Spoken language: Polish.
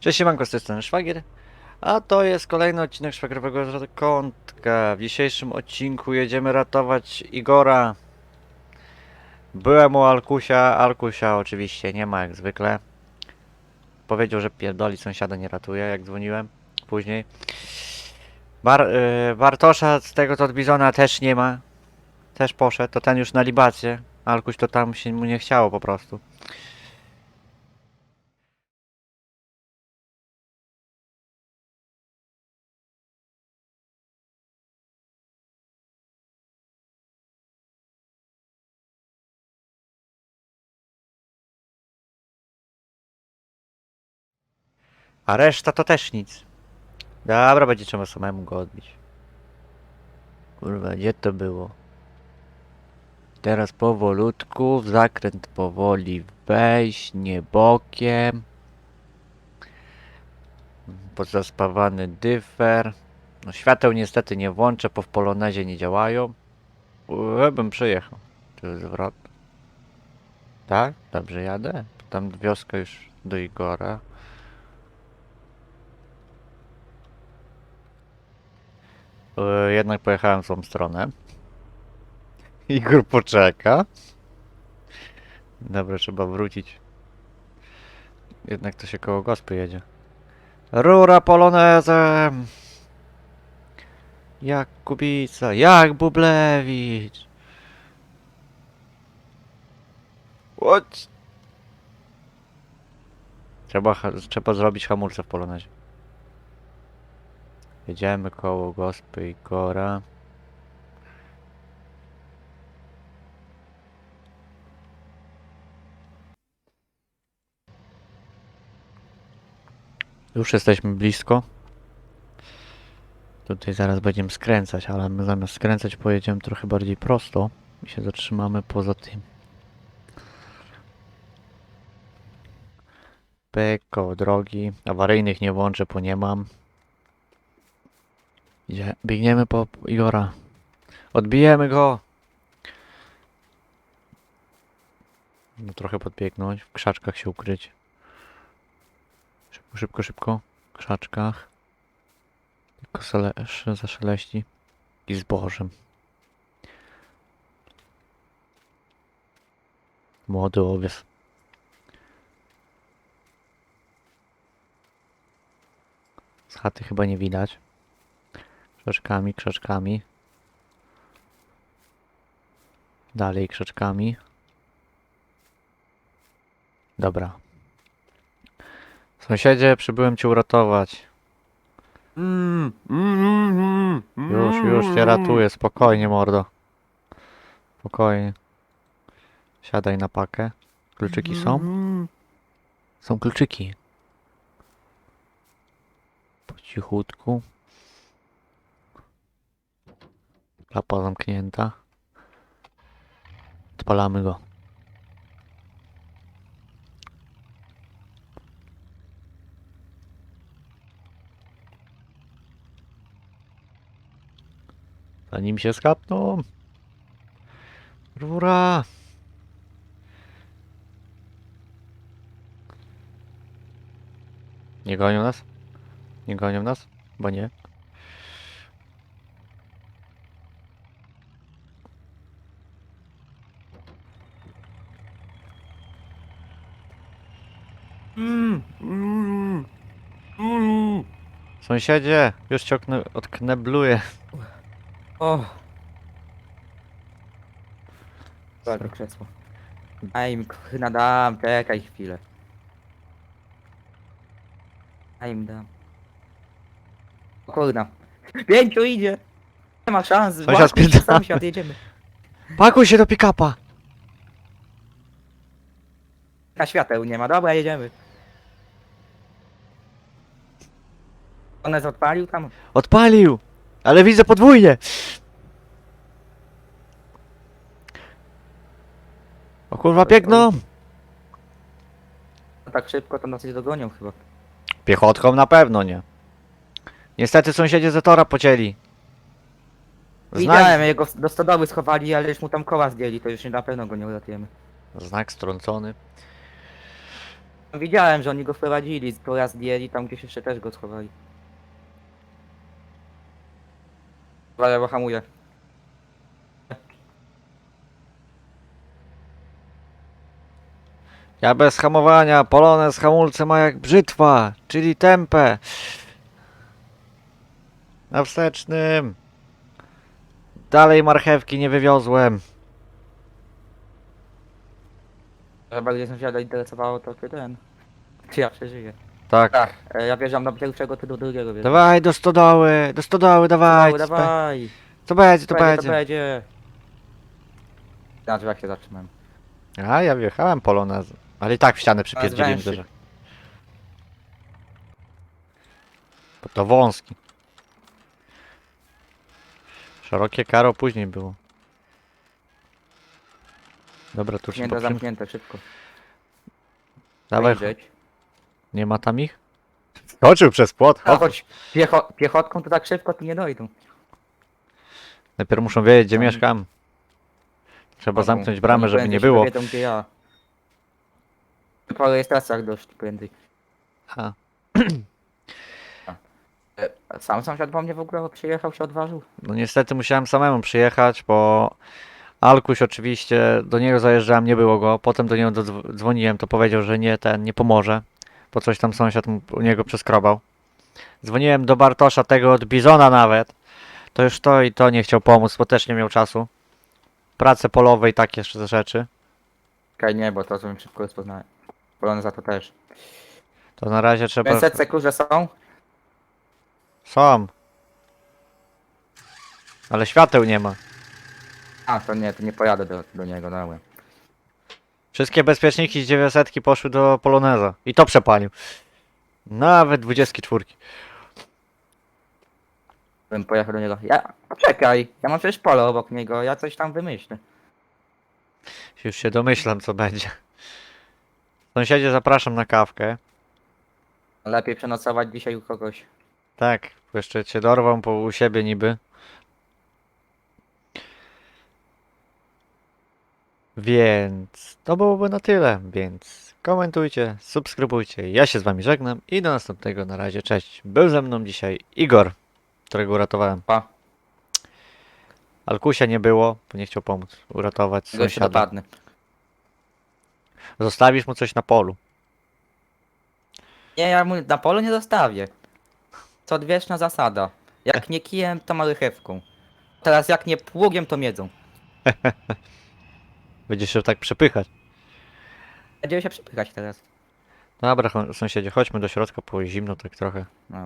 Cześć, siemanko, z tej strony Szwagier, a to jest kolejny odcinek Szwagrowego Kątka. W dzisiejszym odcinku jedziemy ratować Igora. Byłem u Alkusia, Alkusia oczywiście nie ma jak zwykle. Powiedział, że pierdoli sąsiada nie ratuje, jak dzwoniłem później. Bar y Bartosza z tego to od Bizona też nie ma. Też poszedł, to ten już na libację. Alkuś to tam się mu nie chciało po prostu. A reszta to też nic. Dobra, będzie trzeba samemu go odbić. Kurwa, gdzie to było? Teraz powolutku, w zakręt powoli wejść, nie bokiem. Podzaspawany dyfer. No świateł niestety nie włączę, bo w polonezie nie działają. Ue, bym przyjechał. Tu jest zwrot. Tak? Dobrze jadę? Tam wioska już do Igora. E, Jednak pojechałem w tą stronę. Igor poczeka. Dobra, trzeba wrócić. Jednak to się koło gospy jedzie. Rura polonezem! Jak Kubica, jak Bublewicz! What? Trzeba, trzeba zrobić hamulce w polonezie. Jedziemy koło gospy Igora. Już jesteśmy blisko. Tutaj zaraz będziemy skręcać, ale my zamiast skręcać pojedziemy trochę bardziej prosto i się zatrzymamy poza tym. Pyk, drogi. Awaryjnych nie włączę, bo nie mam. Idzie, biegniemy po Igora. Odbijemy go! No, trochę podbiegnąć, w krzaczkach się ukryć. Szybko, szybko, szybko. W krzaczkach. Tylko sale, sz- zaszeleści. I zbożem. Młody owiec. Z chaty chyba nie widać. Krzaczkami, krzaczkami. Dalej krzaczkami. Dobra. Sąsiedzie, przybyłem cię uratować. Już, już cię ratuję, spokojnie, mordo. Spokojnie. Siadaj na pakę. Kluczyki są? Są kluczyki. Po cichutku. Klapa zamknięta. Odpalamy go. Zanim się skapną. Rura! Nie gonią nas? Nie gonią nas? Bo nie. Sąsiedzie, już cię okne- odknebluję. O! Dobra, krzesło. Daj mi chyna dam, czekaj chwilę. Daj mi dam. O kurna. Pięciu idzie! Nie ma szans, Sąsiad łapię się, spierdala. sąsiad, jedziemy. Pakuj się do pick-upa! Na świateł nie ma, dobra, jedziemy. One odpalił tam? Odpalił! Ale widzę podwójnie! O kurwa, biegną! No tak szybko to nas nie dogonią chyba. Piechotką na pewno nie. Niestety sąsiedzie Zetora pocięli. Widziałem, jego do stodoły schowali, ale już mu tam koła zdjęli, to już na pewno go nie uratujemy. Znak strącony. Widziałem, że oni go wprowadzili, skoro zdjęli, tam gdzieś jeszcze też go schowali. Ale bo hamuje. Ja bez hamowania, polone z hamulce ma jak brzytwa, czyli tempę. Na wstecznym. Dalej marchewki nie wywiozłem. Że bardziej sąsiada interesowało to czy ten. Czy ja przeżyję. Tak. Tak, e, ja wjeżdżam do pierwszego, ty do drugiego wjeżdżam. Dawaj do stodoły, do stodoły, dawaj. Dawaj, dawaj. To będzie, to będzie, to będzie. Na drzwiach się zatrzymałem. A ja wjechałem polonez. Ale i tak w ścianę przypierdzieliłem węższy. dużo. Bo to wąski. Szerokie karo później było. Dobra, tu Zamknięte, trzeba przy... zamknięte, szybko. Dawaj, Wyjrzeć. Nie ma tam ich? Skoczył przez płot, A hop. choć piecho piechotką to tak szybko tu nie dojdą. Najpierw muszą wiedzieć, gdzie Tam- mieszkam. Trzeba zamknąć bramę, żeby nie było. Wiedzą, gdzie ja. Po rejestracjach dość prędzej. A, E, Sam sąsiad po mnie w ogóle przyjechał, się odważył. no niestety musiałem samemu przyjechać, bo Alkuś oczywiście, do niego zajeżdżałem, nie było go. Potem do niego dodzw- dzwoniłem, to powiedział, że nie, ten nie pomoże. Bo coś tam sąsiad mu- u niego przeskrobał. Dzwoniłem do Bartosza, tego od Bizona nawet. To już to i to nie chciał pomóc, bo też nie miał czasu. Prace polowe i takie jeszcze rzeczy. Okej, nie, bo to żebym szybko rozpoznałem. Polony za to też. To na razie trzeba... 500 sekurze są? Są. Ale świateł nie ma. A, to nie, to nie pojadę do, do niego, dobra. Wszystkie bezpieczniki z 900 poszły do Poloneza. I to przepalił. Nawet 24. Bym pojechał do niego. Ja, poczekaj, ja mam przecież pole obok niego, ja coś tam wymyślę. Już się domyślam, co będzie. Sąsiedzie, zapraszam na kawkę. Lepiej przenocować dzisiaj u kogoś. Tak, jeszcze cię dorwą po u siebie niby. Więc to byłoby na tyle, więc komentujcie, subskrybujcie. Ja się z wami żegnam i do następnego. Na razie, cześć. Był ze mną dzisiaj Igor, którego uratowałem. Pa, Alkusia nie było, bo nie chciał pomóc uratować tego się sąsiada. dopadnę. Zostawisz mu coś na polu. Nie, ja mu na polu nie zostawię. To odwieczna zasada. Jak nie kijem, to małychewką. Teraz jak nie pługiem, to miedzą. Będziesz się tak przepychać. Będziemy się przypychać teraz. Dobra, cho- sąsiedzie, chodźmy do środka, bo zimno tak trochę. No.